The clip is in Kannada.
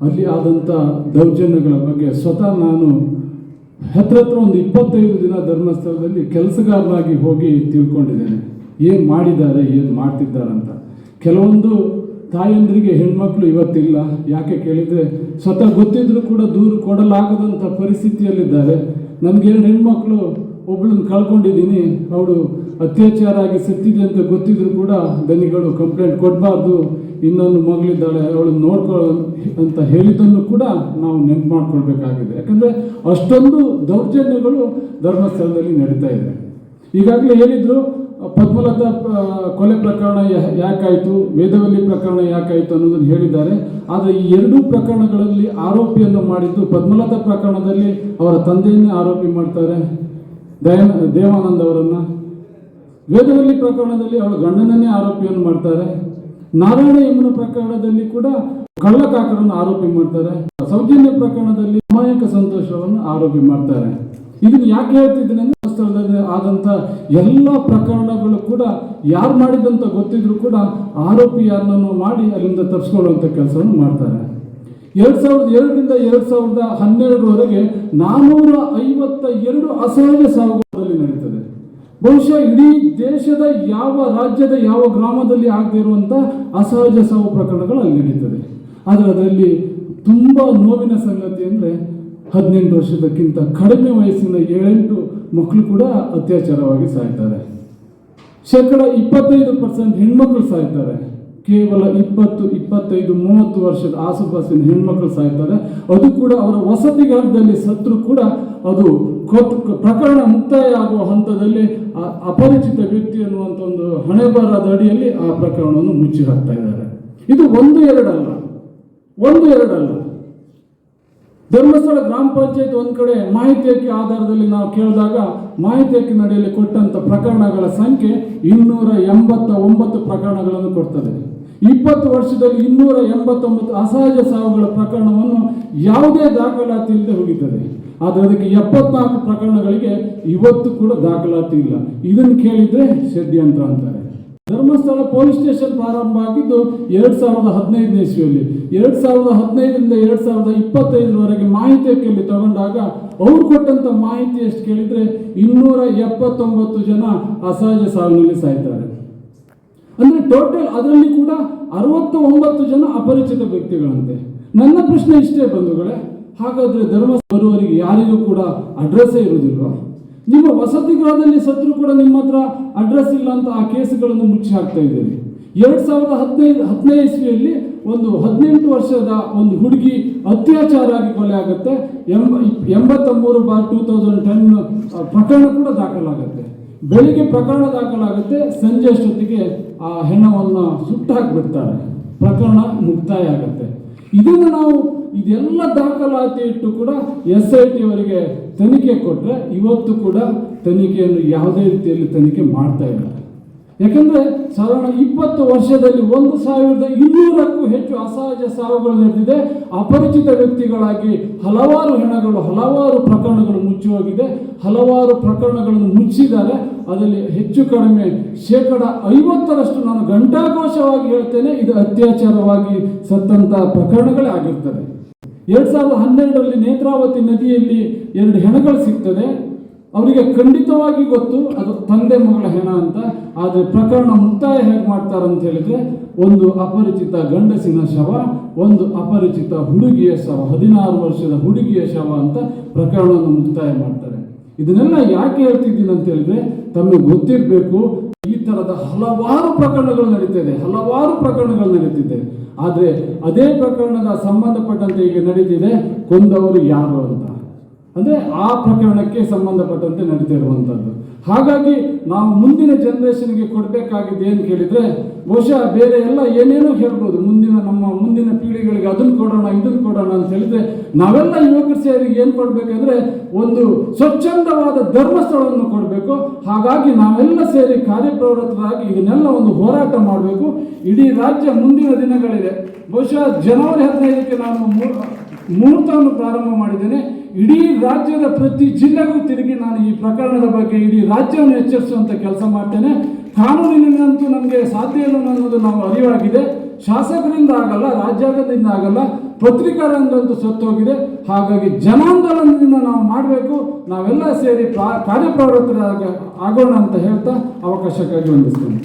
ಅಲ್ಲಿ ಆದಂಥ ದೌರ್ಜನ್ಯಗಳ ಬಗ್ಗೆ ಸ್ವತಃ ನಾನು ಹತ್ರ ಹತ್ರ ಒಂದು ಇಪ್ಪತ್ತೈದು ದಿನ ಧರ್ಮಸ್ಥಳದಲ್ಲಿ ಕೆಲಸಗಾರನಾಗಿ ಹೋಗಿ ತಿಳ್ಕೊಂಡಿದ್ದೇನೆ. ಏನು ಮಾಡಿದ್ದಾರೆ, ಏನು ಮಾಡ್ತಿದ್ದಾರೆ ಅಂತ. ಕೆಲವೊಂದು ತಾಯಂದ್ರಿಗೆ ಹೆಣ್ಮಕ್ಳು ಇವತ್ತಿಲ್ಲ. ಯಾಕೆ ಕೇಳಿದರೆ ಸ್ವತಃ ಗೊತ್ತಿದ್ರು ಕೂಡ ದೂರು ಕೊಡಲಾಗದಂಥ ಪರಿಸ್ಥಿತಿಯಲ್ಲಿದ್ದಾರೆ. ನಮಗೆ ಹೆಣ್ಮಕ್ಳು ಒಬ್ಬಳನ್ನ ಕಳ್ಕೊಂಡಿದ್ದೀನಿ. ಅವಳು ಅತ್ಯಾಚಾರ ಆಗಿ ಸತ್ತಿದೆ ಅಂತ ಗೊತ್ತಿದ್ರು ಕೂಡ ದನಿಗಳು ಕಂಪ್ಲೇಂಟ್ ಕೊಡಬಾರ್ದು. ಇನ್ನೊಂದು ಮಗಳಿದ್ದಾಳೆ, ಅವಳನ್ನ ನೋಡ್ಕೊ, ಅಂತ ಹೇಳಿದ್ದನ್ನು ಕೂಡ ನಾವು ನೆನ್ಪು ಮಾಡ್ಕೊಳ್ಬೇಕಾಗಿದೆ. ಯಾಕಂದರೆ ಅಷ್ಟೊಂದು ದೌರ್ಜನ್ಯಗಳು ಧರ್ಮಸ್ಥಳದಲ್ಲಿ ನಡೀತಾ ಇದೆ. ಈಗಾಗಲೇ ಹೇಳಿದ್ರು, ಪದ್ಮಲತಾ ಕೊಲೆ ಪ್ರಕರಣ ಯಾಕಾಯಿತು? ವೇದವಲ್ಲಿ ಪ್ರಕರಣ ಯಾಕಾಯಿತು ಅನ್ನೋದನ್ನು ಹೇಳಿದ್ದಾರೆ. ಆದರೆ ಈ ಎರಡೂ ಪ್ರಕರಣಗಳಲ್ಲಿ ಆರೋಪಿಯನ್ನು ಮಾಡಿದ್ದು ಪದ್ಮಲತಾ ಪ್ರಕರಣದಲ್ಲಿ ಅವರ ತಂದೆಯನ್ನೇ ಆರೋಪಿ ಮಾಡ್ತಾರೆ. ದಯಾನ ದೇವಾನಂದ ಅವರನ್ನು ವೇದವಲ್ಲಿ ಪ್ರಕರಣದಲ್ಲಿ ಅವಳ ಗಂಡನನ್ನೇ ಆರೋಪಿಯನ್ನು ಮಾಡ್ತಾರೆ. ನಾರಾಯಣ ಯಮನ ಪ್ರಕರಣದಲ್ಲಿ ಕೂಡ ಕಳ್ಳಕಾಕರನ್ನು ಆರೋಪಿ ಮಾಡ್ತಾರೆ. ಸೌಜನ್ಯ ಪ್ರಕರಣದಲ್ಲಿ ಅಮಾಯಕ ಸಂತೋಷವನ್ನು ಆರೋಪಿ ಮಾಡ್ತಾರೆ. ಇದನ್ನು ಯಾಕೆ ಹೇಳ್ತಿದ್ದೀನಿ ಅಂದ್ರೆ ಸ್ಥಳದಲ್ಲಿ ಆದಂಥ ಎಲ್ಲ ಪ್ರಕರಣಗಳು ಕೂಡ ಯಾರು ಮಾಡಿದಂತ ಗೊತ್ತಿದ್ರು ಕೂಡ ಆರೋಪಿ ಯಾರನ್ನೂ ಮಾಡಿ ಅಲ್ಲಿಂದ ತಪ್ಪಿಸ್ಕೊಳ್ಳುವಂಥ ಕೆಲಸವನ್ನು ಮಾಡ್ತಾರೆ. ಎರಡ್ ಸಾವಿರದ ಎರಡರಿಂದ ಎರಡು ಸಾವಿರದ ಹನ್ನೆರಡರವರೆಗೆ ನಾನೂರ ಐವತ್ತ ಎರಡು ಅಸಹಜ ಸಾವುಗಳಲ್ಲಿ ನಡೀತದೆ. ಬಹುಶಃ ಇಡೀ ದೇಶದ ಯಾವ ರಾಜ್ಯದ ಯಾವ ಗ್ರಾಮದಲ್ಲಿ ಆಗದೇ ಇರುವಂಥ ಅಸಹಜ ಸಾವು ಪ್ರಕರಣಗಳು ಅಲ್ಲಿ ನಡೀತದೆ. ಆದರೆ ಅದರಲ್ಲಿ ತುಂಬ ನೋವಿನ ಸಂಗತಿ ಅಂದರೆ ಹದಿನೆಂಟು ವರ್ಷದಕ್ಕಿಂತ ಕಡಿಮೆ ವಯಸ್ಸಿನ ಏಳೆಂಟು ಮಕ್ಕಳು ಕೂಡ ಅತ್ಯಾಚಾರವಾಗಿ ಸಾಯ್ತಾರೆ. ಶೇಕಡ ಇಪ್ಪತ್ತೈದು ಪರ್ಸೆಂಟ್ ಹೆಣ್ಮಕ್ಳು ಸಾಯ್ತಾರೆ. ಕೇವಲ ಇಪ್ಪತ್ತು, ಇಪ್ಪತ್ತೈದು, ಮೂವತ್ತು ವರ್ಷದ ಆಸುಪಾಸಿನ ಹೆಣ್ಮಕ್ಳು ಸಾಯ್ತಾರೆ ಅದು ಕೂಡ ಅವರ ವಸತಿಗಾರದಲ್ಲಿ ಸತ್ರು ಕೂಡ ಅದು ಪ್ರಕರಣ ಮುಕ್ತಾಯ ಆಗುವ ಹಂತದಲ್ಲಿ ಅಪರಿಚಿತ ವ್ಯಕ್ತಿ ಅನ್ನುವಂಥ ಒಂದು ಹಣೆ ಬರದ ಅಡಿಯಲ್ಲಿ ಆ ಪ್ರಕರಣವನ್ನು ಮುಚ್ಚಿ ಹಾಕ್ತಾ ಇದ್ದಾರೆ. ಇದು ಒಂದು ಎರಡಲ್ಲ. ಒಂದು ಎರಡಲ್ಲ. ಧರ್ಮಸ್ಥಳ ಗ್ರಾಮ ಪಂಚಾಯತ್ ಒಂದು ಕಡೆ ಮಾಹಿತಿ ಹಕ್ಕಿ ಆಧಾರದಲ್ಲಿ ನಾವು ಕೇಳಿದಾಗ ಮಾಹಿತಿ ಹಕ್ಕಿನ ಅಡಿಯಲ್ಲಿ ಕೊಟ್ಟಂತ ಪ್ರಕರಣಗಳ ಸಂಖ್ಯೆ ಇನ್ನೂರ ಎಂಬತ್ತ ಒಂಬತ್ತು ಪ್ರಕರಣಗಳನ್ನು ಕೊಡ್ತದೆ ಇಪ್ಪತ್ತು ವರ್ಷದಲ್ಲಿ ಇನ್ನೂರ ಎಂಬತ್ತೊಂಬತ್ತು ಅಸಹಜ ಸಾವುಗಳ ಪ್ರಕರಣವನ್ನು ಯಾವುದೇ ದಾಖಲಾತಿ ಇಲ್ಲದೆ ಹೋಗಿದ್ದಾರೆ. ಆದರೆ ಅದಕ್ಕೆ ಎಪ್ಪತ್ನಾಲ್ಕು ಪ್ರಕರಣಗಳಿಗೆ ಇವತ್ತು ಕೂಡ ದಾಖಲಾತಿ ಇಲ್ಲ. ಇದನ್ನು ಕೇಳಿದ್ರೆ ಷಡ್ಯಂತ್ರ ಅಂತಾರೆ. ಧರ್ಮಸ್ಥಳ ಪೊಲೀಸ್ ಸ್ಟೇಷನ್ ಪ್ರಾರಂಭ ಆಗಿದ್ದು ಎರಡ್ ಸಾವಿರದ ಹದಿನೈದನೇ ಇಸ್ವಿಯಲ್ಲಿ. ಎರಡ್ ಸಾವಿರದ ಹದಿನೈದರಿಂದ ಎರಡ್ ಸಾವಿರದ ಇಪ್ಪತ್ತೈದರವರೆಗೆ ಮಾಹಿತಿ ಕೇಳಿ ತಗೊಂಡಾಗ ಅವ್ರು ಕೊಟ್ಟಂತ ಮಾಹಿತಿ ಎಷ್ಟು ಕೇಳಿದ್ರೆ ಇನ್ನೂರ ಎಪ್ಪತ್ತೊಂಬತ್ತು ಜನ ಅಸಹಜ ಸಾವಿನಲ್ಲಿ ಸಾಯ್ತಾರೆ. ಅಂದ್ರೆ ಟೋಟಲ್ ಅದರಲ್ಲಿ ಕೂಡ ಅರವತ್ತ ಒಂಬತ್ತು ಜನ ಅಪರಿಚಿತ ವ್ಯಕ್ತಿಗಳಂತೆ. ನನ್ನ ಪ್ರಶ್ನೆ ಇಷ್ಟೇ ಬಂಧುಗಳೇ, ಹಾಗಾದ್ರೆ ಧರ್ಮ ಬರುವವರಿಗೆ ಯಾರಿಗೂ ಕೂಡ ಅಡ್ರೆಸ್ಸೇ ಇರುವುದಿಲ್ವಾ? ನಿಮ್ಮ ವಸತಿ ಗೃಹದಲ್ಲಿ ಸತ್ರು ಕೂಡ ನಿಮ್ಮ ಹತ್ರ ಅಡ್ರೆಸ್ ಇಲ್ಲ ಅಂತ ಆ ಕೇಸುಗಳನ್ನು ಮುಚ್ಚಿ ಹಾಕ್ತಾ ಇದ್ದೀರಿ ಎರಡ್ ಸಾವಿರದ ಹದಿನೈದು ಹದಿನೈದು ಇಸ್ವಿಯಲ್ಲಿ ಒಂದು ಹದಿನೆಂಟು ವರ್ಷದ ಒಂದು ಹುಡುಗಿ ಅತ್ಯಾಚಾರ ಆಗಿ ಕೊಲೆ ಆಗುತ್ತೆ. ಎಂಬ ಎಂಬತ್ತ ಮೂರು ಬಾರ್ ಟೂ ತೌಸಂಡ್ ಟೆನ್ ಪ್ರಕರಣ ಕೂಡ ದಾಖಲಾಗುತ್ತೆ. ಬೆಳಿಗ್ಗೆ ಪ್ರಕರಣ ದಾಖಲಾಗುತ್ತೆ, ಸಂಜೆ ಅಷ್ಟೊತ್ತಿಗೆ ಆ ಹೆಣ್ಣವನ್ನು ಸುಟ್ಟು ಹಾಕಿಬಿಡ್ತಾರೆ ಪ್ರಕರಣ ಮುಕ್ತಾಯ ಆಗುತ್ತೆ. ಇದನ್ನು ನಾವು ಇದೆಲ್ಲ ದಾಖಲಾತಿ ಇಟ್ಟು ಕೂಡ ಎಸ್ ಐ ಟಿ ಅವರಿಗೆ ತನಿಖೆ ಕೊಟ್ಟರೆ ಇವತ್ತು ಕೂಡ ತನಿಖೆಯನ್ನು ಯಾವುದೇ ರೀತಿಯಲ್ಲಿ ತನಿಖೆ ಮಾಡ್ತಾ ಇಲ್ಲ. ಯಾಕಂದ್ರೆ ಸಾಧಾರಣ ಇಪ್ಪತ್ತು ವರ್ಷದಲ್ಲಿ ಒಂದು ಸಾವಿರದ ಇನ್ನೂರಕ್ಕೂ ಹೆಚ್ಚು ಅಸಹಜ ಸಾವುಗಳು ನಡೆದಿದೆ. ಅಪರಿಚಿತ ವ್ಯಕ್ತಿಗಳಾಗಿ ಹಲವಾರು ಹೆಣಗಳು, ಹಲವಾರು ಪ್ರಕರಣಗಳು ಮುಚ್ಚಿ ಹೋಗಿದೆ ಹಲವಾರು ಪ್ರಕರಣಗಳನ್ನು ಮುಚ್ಚಿದ್ದಾರೆ. ಅದರಲ್ಲಿ ಹೆಚ್ಚು ಕಡಿಮೆ ಶೇಕಡ ಐವತ್ತರಷ್ಟು ನಾನು ಘಂಟಾಘೋಷವಾಗಿ ಹೇಳ್ತೇನೆ. ಇದು ಅತ್ಯಾಚಾರವಾಗಿ ಸತ್ತಂತಹ ಪ್ರಕರಣಗಳೇ ಆಗಿರ್ತದೆ. ಎರಡು ಸಾವಿರದ ಹನ್ನೆರಡರಲ್ಲಿ ನೇತ್ರಾವತಿ ನದಿಯಲ್ಲಿ ಎರಡು ಹೆಣಗಳು ಸಿಗ್ತದೆ. ಅವರಿಗೆ ಖಂಡಿತವಾಗಿ ಗೊತ್ತು, ಅದು ತಂದೆ ಮಗಳ ಹೆಣ ಅಂತ. ಆದರೆ ಪ್ರಕರಣ ಮುಕ್ತಾಯ ಹೇಗೆ ಮಾಡ್ತಾರೆ ಅಂತ ಹೇಳಿದ್ರೆ, ಒಂದು ಅಪರಿಚಿತ ಗಂಡಸಿನ ಶವ, ಒಂದು ಅಪರಿಚಿತ ಹುಡುಗಿಯ ಶವ, ಹದಿನಾರು ವರ್ಷದ ಹುಡುಗಿಯ ಶವ ಅಂತ ಪ್ರಕರಣವನ್ನು ಮುಕ್ತಾಯ ಮಾಡ್ತಾರೆ. ಇದನ್ನೆಲ್ಲ ಯಾಕೆ ಹೇಳ್ತಿದ್ದೀನಿ ಅಂತ ಹೇಳಿದ್ರೆ, ತಮಗೆ ಗೊತ್ತಿರಬೇಕು, ಈ ತರದ ಹಲವಾರು ಪ್ರಕರಣಗಳು ನಡೀತಿದೆ ಹಲವಾರು ಪ್ರಕರಣಗಳು ನಡೀತಿದೆ. ಆದರೆ ಅದೇ ಪ್ರಕರಣದ ಸಂಬಂಧಪಟ್ಟಂತೆ ಈಗ ನಡೀತಿದೆ, ಕೊಂದವರು ಯಾರು ಅಂತ. ಅಂದ್ರೆ ಆ ಪ್ರಕರಣಕ್ಕೆ ಸಂಬಂಧಪಟ್ಟಂತೆ ನಡೀತಿರುವಂಥದ್ದು ಹಾಗಾಗಿ ನಾವು ಮುಂದಿನ ಜನರೇಷನ್ಗೆ ಕೊಡಬೇಕಾಗಿದೆ ಏನು ಕೇಳಿದರೆ, ಬಹುಶಃ ಬೇರೆ ಎಲ್ಲ ಏನೇನೋ ಹೇಳ್ಬೋದು. ಮುಂದಿನ ನಮ್ಮ ಮುಂದಿನ ಪೀಳಿಗೆಗಳಿಗೆ ಅದನ್ನು ಕೊಡೋಣ, ಇದನ್ನು ಕೊಡೋಣ ಅಂತ ಹೇಳಿದರೆ, ನಾವೆಲ್ಲ ಯುವಕರು ಸೇರಿ ಏನು ಕೊಡಬೇಕಂದ್ರೆ, ಒಂದು ಸ್ವಚ್ಛಂದವಾದ ಧರ್ಮಸ್ಥಳವನ್ನು ಕೊಡಬೇಕು. ಹಾಗಾಗಿ ನಾವೆಲ್ಲ ಸೇರಿ ಕಾರ್ಯಪ್ರವೃತ್ತರಾಗಿ ಇದನ್ನೆಲ್ಲ ಒಂದು ಹೋರಾಟ ಮಾಡಬೇಕು. ಇಡೀ ರಾಜ್ಯ ಮುಂದಿನ ದಿನಗಳಿದೆ. ಬಹುಶಃ ಜನವರಿ ಹದಿನೈದಕ್ಕೆ ನಾನು ಮುಹೂರ್ತವನ್ನು ಪ್ರಾರಂಭ ಮಾಡಿದ್ದೇನೆ. ಇಡೀ ರಾಜ್ಯದ ಪ್ರತಿ ಜಿಲ್ಲೆಗೂ ತಿರುಗಿ ನಾನು ಈ ಪ್ರಕರಣದ ಬಗ್ಗೆ ಇಡೀ ರಾಜ್ಯವನ್ನು ಎಚ್ಚರಿಸುವಂಥ ಕೆಲಸ ಮಾಡ್ತೇನೆ. ಕಾನೂನಿನಂತೂ ನಮಗೆ ಸಾಧ್ಯ ಇಲ್ಲ ಅನ್ನೋದು ನಾವು ಅರಿವಾಗಿದೆ. ಶಾಸಕರಿಂದ ಆಗಲ್ಲ ರಾಜ್ಯಾಂಗದಿಂದ ಆಗಲ್ಲ ಪತ್ರಿಕಾ ರಂಗಂತೂ ಸತ್ತೋಗಿದೆ. ಹಾಗಾಗಿ ಜನಾಂದೋಲನದಿಂದ ನಾವು ಮಾಡಬೇಕು. ನಾವೆಲ್ಲ ಸೇರಿ ಪ್ರಾ, ಕಾರ್ಯಪ್ರವೃತ್ತರಾಗ, ಆಗೋಣ ಅಂತ ಹೇಳ್ತಾ ಅವಕಾಶಕ್ಕಾಗಿ ವಂದಿಸ್ತೇನೆ.